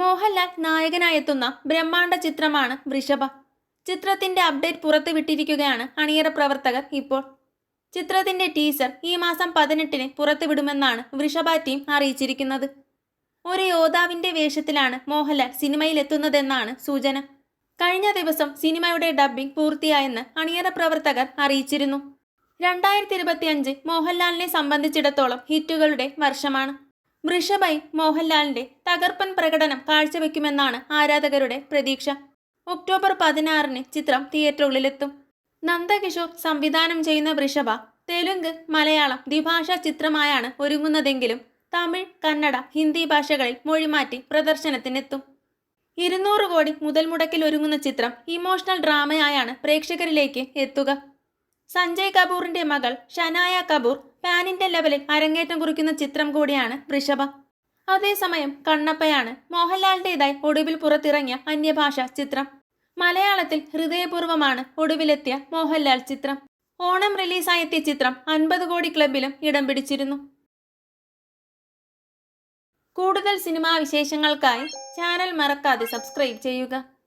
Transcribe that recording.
മോഹൻലാൽ നായകനായെത്തുന്ന ബ്രഹ്മാണ്ഡ ചിത്രമാണ് വൃഷഭ. ചിത്രത്തിന്റെ അപ്ഡേറ്റ് പുറത്തുവിട്ടിരിക്കുകയാണ് അണിയറ പ്രവർത്തകർ ഇപ്പോൾ. ചിത്രത്തിന്റെ ടീസർ ഈ മാസം പതിനെട്ടിന് പുറത്തുവിടുമെന്നാണ് വൃഷഭ ടീം അറിയിച്ചിരിക്കുന്നത്. ഒരു യോദ്ധാവിന്റെ വേഷത്തിലാണ് മോഹൻലാൽ സിനിമയിലെത്തുന്നതെന്നാണ് സൂചന. കഴിഞ്ഞ ദിവസം സിനിമയുടെ ഡബ്ബിംഗ് പൂർത്തിയായെന്ന് അണിയറ പ്രവർത്തകർ അറിയിച്ചിരുന്നു. രണ്ടായിരത്തി ഇരുപത്തിയഞ്ച് മോഹൻലാലിനെ സംബന്ധിച്ചിടത്തോളം ഹിറ്റുകളുടെ വർഷമാണ്. വൃഷഭൈ മോഹൻലാലിന്റെ തകർപ്പൻ പ്രകടനം കാഴ്ചവെക്കുമെന്നാണ് ആരാധകരുടെ പ്രതീക്ഷ. ഒക്ടോബർ പതിനാറിന് ചിത്രം തിയേറ്ററുകളിലെത്തും. നന്ദകിഷോർ സംവിധാനം ചെയ്യുന്ന വൃഷഭ തെലുങ്ക് മലയാളം ദ്വിഭാഷാ ചിത്രമായാണ് ഒരുങ്ങുന്നതെങ്കിലും തമിഴ് കന്നഡ ഹിന്ദി ഭാഷകളിൽ മൊഴിമാറ്റി പ്രദർശനത്തിനെത്തും. ഇരുന്നൂറ് കോടി മുതൽ മുടക്കിൽ ഒരുങ്ങുന്ന ചിത്രം ഇമോഷണൽ ഡ്രാമയായാണ് പ്രേക്ഷകരിലേക്ക് എത്തുക. സഞ്ജയ് കപൂറിന്റെ മകൾ ഷനായ കപൂർ പാൻ ലെവലിൽ അരങ്ങേറ്റം കുറിക്കുന്ന ചിത്രം കൂടിയാണ് ഋഷഭ. അതേസമയം കണ്ണപ്പയാണ് മോഹൻലാലിന്റേതായി ഒടുവിൽ പുറത്തിറങ്ങിയ അന്യഭാഷ ചിത്രം. മലയാളത്തിൽ ഹൃദയപൂർവമാണ് ഒടുവിലെത്തിയ മോഹൻലാൽ ചിത്രം. ഓണം റിലീസായെത്തിയ ചിത്രം അൻപത് കോടി ക്ലബിലും ഇടം പിടിച്ചിരുന്നു. കൂടുതൽ സിനിമാ വിശേഷങ്ങൾക്കായി ചാനൽ മറക്കാതെ സബ്സ്ക്രൈബ് ചെയ്യുക.